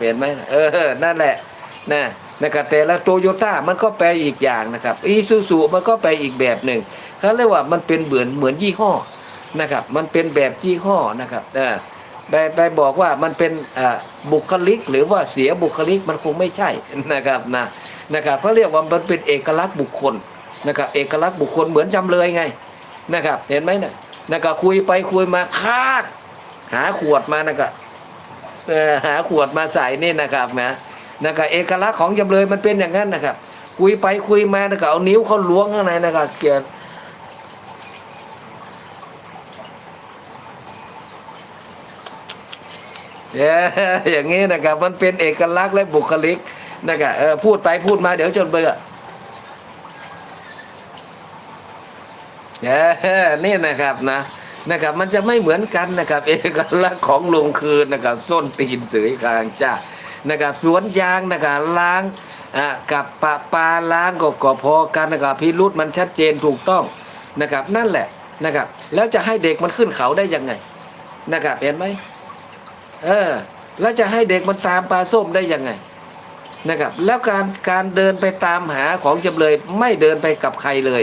เห็นไหมเออ นั่นแหละนะนะครับแต่ละโตโยต้ามันก็แปลอีกอย่างนะครับอีซูซูมันก็แปลอีกแบบหนึ่งเขาเรียกว่ามันเป็นเหมือนเหมือนยี่ห้อนะครับ มันเป็นแบบยี่ห้อนะครับเออไปไปบอกว่ามันเป็นบุคลิกหรือว่าเสียบุคลิกมันคงไม่ใช่นะครับนะนะครับเขาเรียกว่ามันเป็นเอกลักษณ์บุคคลนะครับเอกลักษณ์บุคคลเหมือนจำเลยไงนะครับ เห็นไหมนะนะครับคุยไปคุยมาคาดหาขวดมานะครับ หาขวดมาใส่นี่นะครับนะนะครับเอกลักษณ์ของจำเลยมันเป็นอย่างนั้นนะครับ คุยไปคุยมานะครับเอานิ้วเขาล้วงข้างในนะครับเกียรอย่างนี้นะครับ มันเป็นเอกลักษณ์และบุคลิกนะครับพูดไปพูดมาเดี๋ยวจนเบื่อเออนี่นะครับนะ นะครับ มันจะไม่เหมือนกันนะครับเอกลักษณ์ของลุงคืนนะครับส้นตีนเสือยคางจ้านะครับสวนยางนะครับล้างอ่ากับปะปลาล้างก็ก็พอกันนะครับพิรุษมันชัดเจนถูกต้องนะครับ นั่นแหละนะครับ แล้วจะให้เด็กมันขึ้นเขาได้ยังไงนะครับเห็นไหมเออแล้วจะให้เด็กมันตามปลาส้มได้ยังไงนะครับ แล้วการการเดินไปตามหาของจำเลยไม่เดินไปกับใครเลย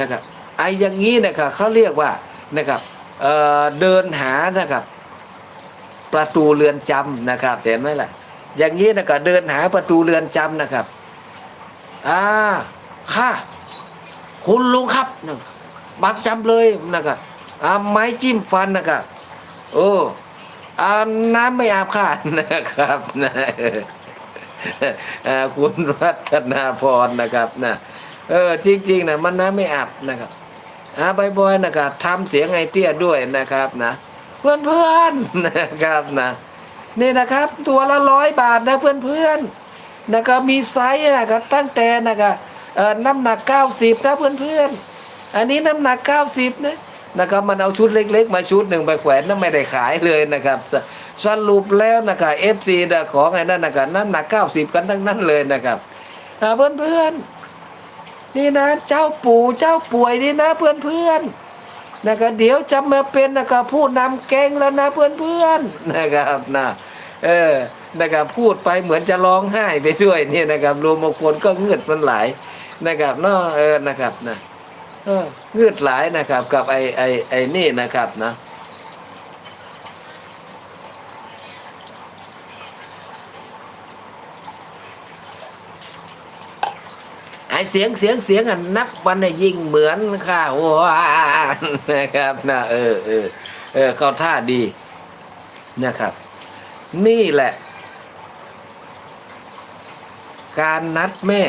นะครับไอ้อย่างนี้นะครับเขาเรียกว่านะครับ เเดินหานะครับ ประตูเรือนจำนะครับเห็นไหมล่ะ อย่างนี้นะครับเดินหาประตูเรือนจำนะครับอ่าค่ะคุณลุงครับนะบักจำเลยนะครับอ่าไม้จิ้มฟันนะครับโอ้อ่าน้ำไม่อาบค่ะนะครับนะคุณรัตนาพรนะครับนะเออจริง ๆนะมันน้ำไม่อาบนะครับ อ่าบ่อยๆนะครับทำเสียงไอเตี้ยด้วยนะครับนะ เพื่อนๆนะครับนะนี่นะครับตัวละร้อยบาทนะเพื่อนๆนะครับมีไซส์นะครับตั้งแต่นะครับเอ่อน้ำหนัก 90นะเพื่อนๆอันนี้น้ำหนัก 90นะนะครับมันเอาชุดเล็ก ๆ มาชุดหนึ่งไปแขวนนั่นไม่ได้ขายเลยนะครับ สรุปแล้วนะครับ FC นะของไอ้นั่นนะครับน้ำหนัก 90 กันทั้งนั้นเลยนะครับเพื่อนๆ นี่นะเจ้าปู่เจ้าป่วยนี่นะเพื่อนเพื่อนนะครับเดี๋ยวจะมาเป็นนะครับผู้นำแก๊งแล้วนะเพื่อนเพื่อนนะครับนะเออนะครับพูดไปเหมือนจะร้องไห้ไปด้วยเนี่ยนะครับรวมบางคนก็เงือดมันหลายนะครับเนาะเออนะครับนะเออเงือดหลายนะครับกับไอไอไอนี่นะครับนะ อเสียงเสียงเสียงอะนับวันน่ะยิ่งเหมือนข้าวว้านนะครับนะเออเออเออเข้าท่าดีนะครับ นี่แหละ การนัดแม่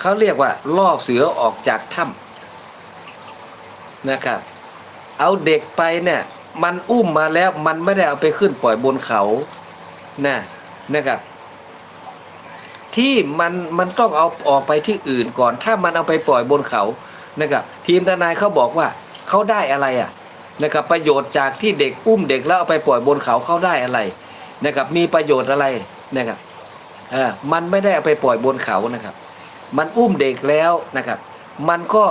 เขาเรียกว่า ล่อเสือออกจากถ้ำนะครับ เอาเด็กไปเนี่ย มันอุ้มมาแล้วมันไม่ได้เอาไปขึ้นปล่อยบนเขานะนะครับ ที่มันมันต้องเอาออกไปที่อื่นก่อน ถ้ามันเอาไปปล่อยบนเขานะครับทีมทนายเขาบอกว่าเขาได้อะไรอะนะครับประโยชน์จากที่เด็กอุ้มเด็กแล้วเอาไปปล่อยบนเขาเขาได้อะไรนะครับมีประโยชน์อะไรนะครับเออมันไม่ได้เอาไปปล่อยบนเขานะครับ มันอุ้มเด็กแล้วนะครับ มันก็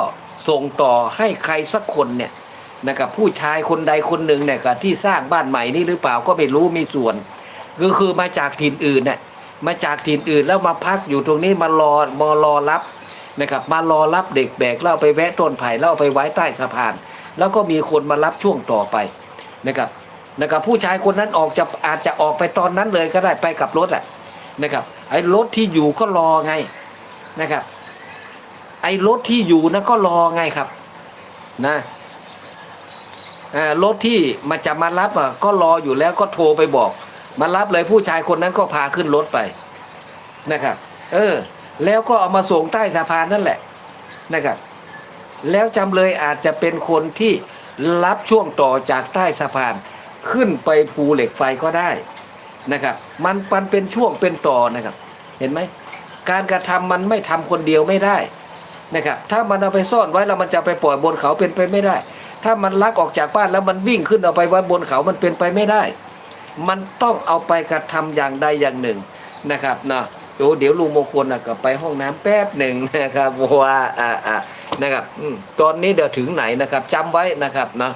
ส่งต่อให้ใครสักคนเนี่ยนะครับผู้ชายคนใดคนหนึ่งเนี่ยครับที่สร้างบ้านใหม่นี่หรือเปล่าก็ไม่รู้มีส่วน ก็คือมาจากถิ่นอื่นเนี่ย มาจากถิ่นอื่นแล้วมาพักอยู่ตรงนี้มารอมารอรับนะครับ มารอรับเด็กแบกแล้วเอาไปแวะต้นไผ่แล้วเอาไปไว้ใต้สะพาน แล้วก็มีคนมารับช่วงต่อไปนะครับนะครับผู้ชายคนนั้นออกจะอาจจะออกไปตอนนั้นเลยก็ได้ไปกับรถแหละนะครับไอ้รถที่อยู่ก็รอไงนะครับ ไอ้รถที่อยู่นะก็รอไงครับนะรถที่มาจะมารับอะก็รออยู่แล้วก็โทรไปบอก มารับเลยผู้ชายคนนั้นก็พาขึ้นรถไปนะครับ เออ แล้วก็เอามาส่งใต้สะพานนั่นแหละนะครับ แล้วจำเลยอาจจะเป็นคนที่รับช่วงต่อจากใต้สะพานขึ้นไปภูเหล็กไฟก็ได้นะครับ มันมันเป็นช่วงเป็นต่อนะครับ เห็นไหมการกระทำมันไม่ทำคนเดียวไม่ได้นะครับ ถ้ามันเอาไปซ่อนไว้แล้วมันจะไปปล่อยบนเขาเป็นไปไม่ได้ ถ้ามันลักออกจากบ้านแล้วมันวิ่งขึ้นเอาไปไว้บนเขามันเป็นไปไม่ได้ มันต้องเอาไปกระทำอย่างใดอย่างหนึ่งนะครับเนาะโอ้เดี๋ยวลุงมงคลนะก็ไปห้องน้ำแป๊บหนึ่งนะครับว่าอ่าอ่านะครับอตอนนี้เดี๋ยวถึงไหนนะครับจำไว้นะครับเนาะ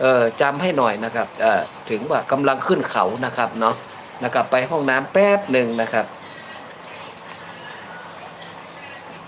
เออจำให้หน่อยนะครับเออถึงว่ากำลังขึ้นเขานะครับเนาะนะครับไปห้องน้ำแป๊บหนึ่งนะครับ